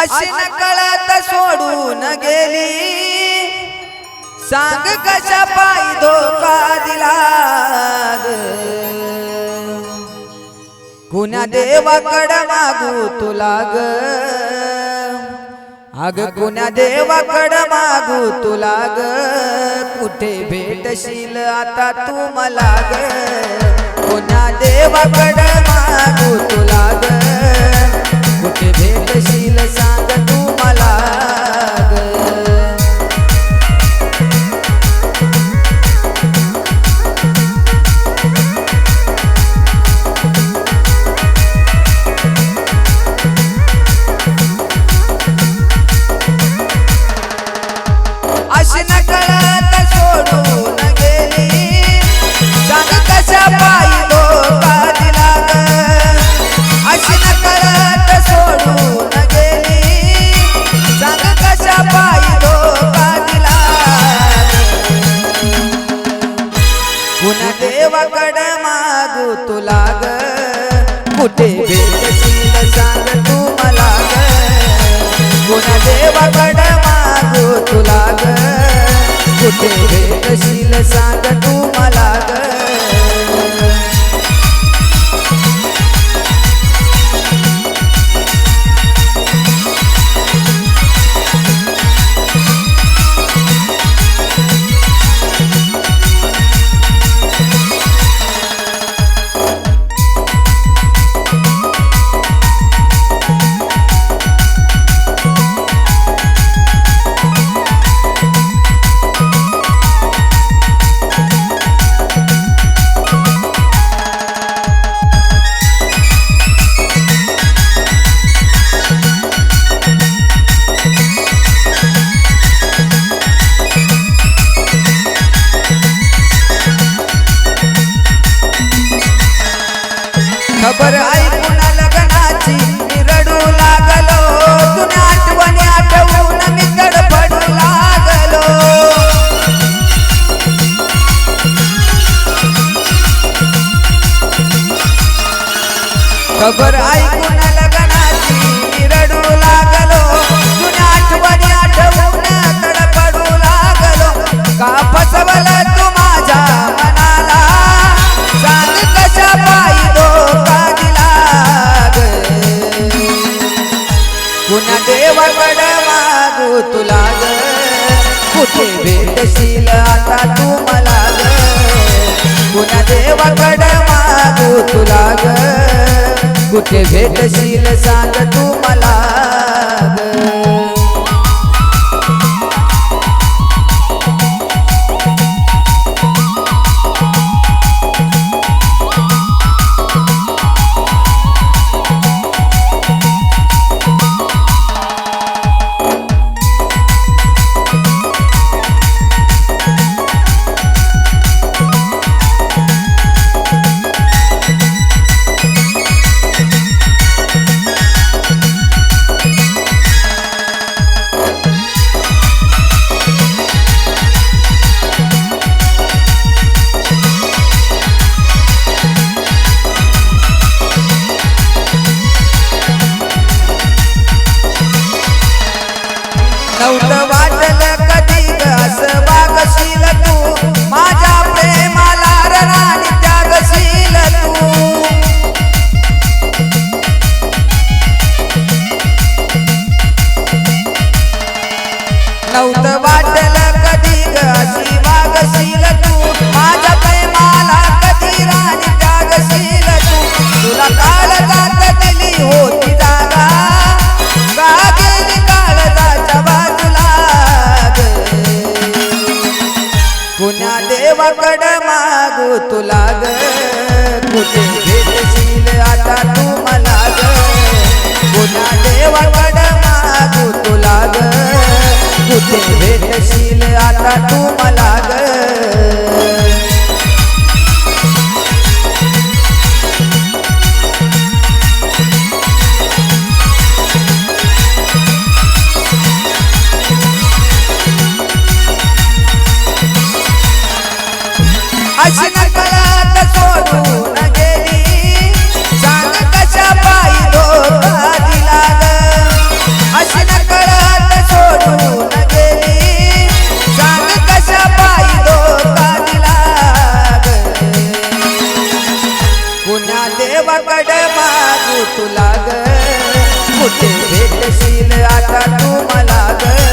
अशी न कळत सोडून गेली. सांग कशा पायी धोका दिला ग? कुण्या देवाकड मागू तुला ग अग कुण्या देवाकड मागू तुला ग कुठे भेटशील आता तू मला ग कुण्या देवाकड मागू तुला ग कुठे? भेटशील सांग तू मला मागू तुला कुठे? भेटशील खबर ऐकून लग्नाची रडू लागलो. जुन्या आठवणी आठवून तडपडू लागलो. का फसवलं तू माझ्या मनाला? सांग कशा पायी धोका दिला पुन्हा देवाकड मागू तुला ग. कुठे भेटशील आता तू मला ग? पुन्हा देवाकड मागू तुला ग. कुठे भेटशील सांग तू मला. नव्हत वाटल कधी अशी वागशील तू. माझ्या प्रेमाला कधी राणी त्यागशील तू? तुला काल जात दिली होती जागा. जागेली काळजाच्या बाजूला पुण्या देवाकड मागू तुला ग. आता तू मला गुन्हा देवाकड मागू तुला ग. तू मला ग. अशी नका भेटशील आता तू मला गर